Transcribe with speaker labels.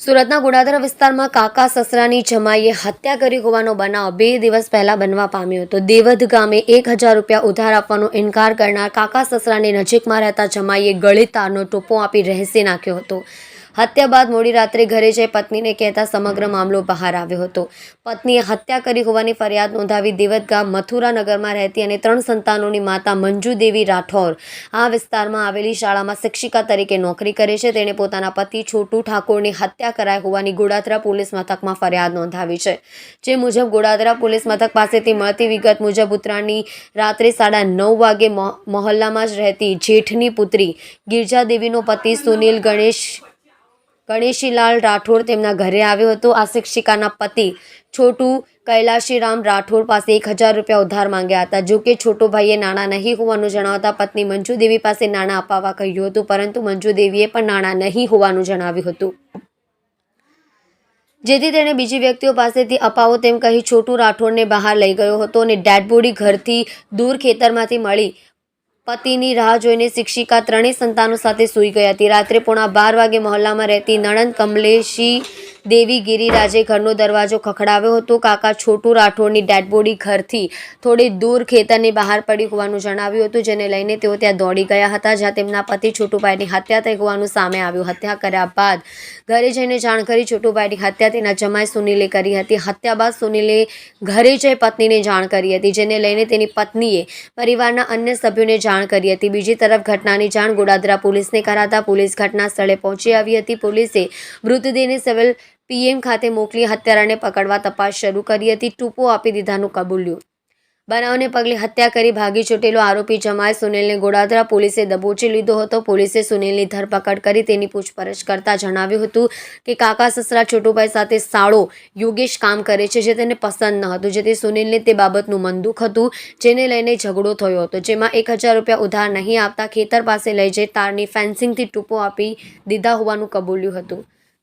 Speaker 1: સુરતના ગોડાદરા વિસ્તારમાં કાકા સસરાની જમાઈએ હત્યા કરી હોવાનો બનાવ બે દિવસ પહેલા બનવા પામ્યો હતો. દેવધ ગામે એક હજાર રૂપિયા ઉધાર આપવાનો ઇનકાર કરનાર કાકા સસરાની નજીકમાં રહેતા જમાઈએ ગળે તારનો ટોપો આપી રહેસી નાખ્યો હતો. હત્યા બાદ મોડી રાત્રે ઘરે જઈ પત્નીને કહેતા સમગ્ર મામલો બહાર આવ્યો હતો. પત્નીએ હત્યા કરી હોવાની ફરિયાદ નોંધાવી દેવધ ગામ મથુરાનગરમાં રહેતી અને ત્રણ સંતાનોની માતા મંજુદેવી રાઠોર આ વિસ્તારમાં આવેલી શાળામાં શિક્ષિકા તરીકે નોકરી કરે છે. તેણે પોતાના પતિ છોટુ ઠાકોરની હત્યા કરાઈ હોવાની ગોડાદરા પોલીસ મથકમાં ફરિયાદ નોંધાવી છે. જે મુજબ ગોડાદરા પોલીસ મથક પાસેથી મળતી વિગત મુજબ ઉત્તરાયણની રાત્રે સાડા નવ વાગે મહ- મહોલ્લામાં જ રહેતી જેઠની પુત્રી ગિરજાદેવીનો પતિ સુનિલ ગણેશ ગણેશીલાલ રાઠોડ તેમના ઘરે આવ્યો હતો. આ શિક્ષિકાના પતિ છોટુ કૈલાશીરામ રાઠોડ પાસે એક હજાર રૂપિયા ઉધાર માંગ્યા હતા. જો કે છોટો ભાઈએ નાણાં નહીં હોવાનું જણાવતા પત્ની મંજુદેવી પાસે નાણાં અપાવવા કહ્યું હતું, પરંતુ મંજુદેવીએ પણ નાણાં નહીં હોવાનું જણાવ્યું હતું. જેથી તેણે બીજી વ્યક્તિઓ પાસેથી અપાવો તેમ કહી છોટુ રાઠોડને બહાર લઈ ગયો હતો અને ડેડ બોડી ઘરથી દૂર ખેતરમાંથી મળી પતિની રાહ જોઈને શિક્ષિકા ત્રણેય સંતાનો સાથે સૂઈ ગઈ હતી. રાત્રે પોણા બાર વાગે મહોલ્લામાં રહેતી નણંદ કમલેશી દેવી ગિરિરાજે ઘરનો દરવાજો ખખડાવ્યો હતો. કાકા છોટુ રાઠોડની ડેડ બોડી ઘરથી થોડી દૂર ખેતરની બહાર પડી હોવાનું જણાવ્યું હતું, જેને લઈને તેઓ ત્યાં દોડી ગયા હતા, જ્યાં તેમના પતિ છોટુભાઈની હત્યા થઈ હોવાનું સામે આવ્યું. હત્યા કર્યા બાદ ઘરે જઈને જાણ કરી છોટુભાઈની હત્યા તેના જમાઈ સુનિલે કરી હતી. હત્યા બાદ સુનિલે ઘરે જઈ પત્નીને જાણ કરી હતી, જેને લઈને તેની પત્નીએ પરિવારના અન્ય સભ્યોને જાણ કરી હતી. બીજી તરફ ઘટનાની જાણ ગોડાદરા પોલીસને કરાતા પોલીસ ઘટના સ્થળે પહોંચી આવી હતી. પોલીસે મૃતદેહને સિવિલ પીએમ ખાતે મોકલી હત્યારાને પકડવા તપાસ શરૂ કરી હતી. ટૂંપો આપી દીધાનું કબૂલ્યું. બનાવને પગલે હત્યા કરી ભાગી છૂટેલો આરોપી જમાય સુનિલને ગોડાદરા પોલીસે દબોચી લીધો હતો. પોલીસે સુનિલની ધરપકડ કરી તેની પૂછપરછ કરતા જણાવ્યું હતું કે કાકા સસરા છોટુભાઈ સાથે સાળો યોગેશ કામ કરે છે જે તેને પસંદ ન હતું, જેથી સુનિલને તે બાબતનું મન દુઃખ હતું, જેને લઈને ઝઘડો થયો હતો, જેમાં એક હજાર રૂપિયા ઉધાર નહીં આપતા ખેતર પાસે લઈ જઈ તારની ફેન્સિંગથી ટૂંપો આપી દીધા હોવાનું કબૂલ્યું હતું.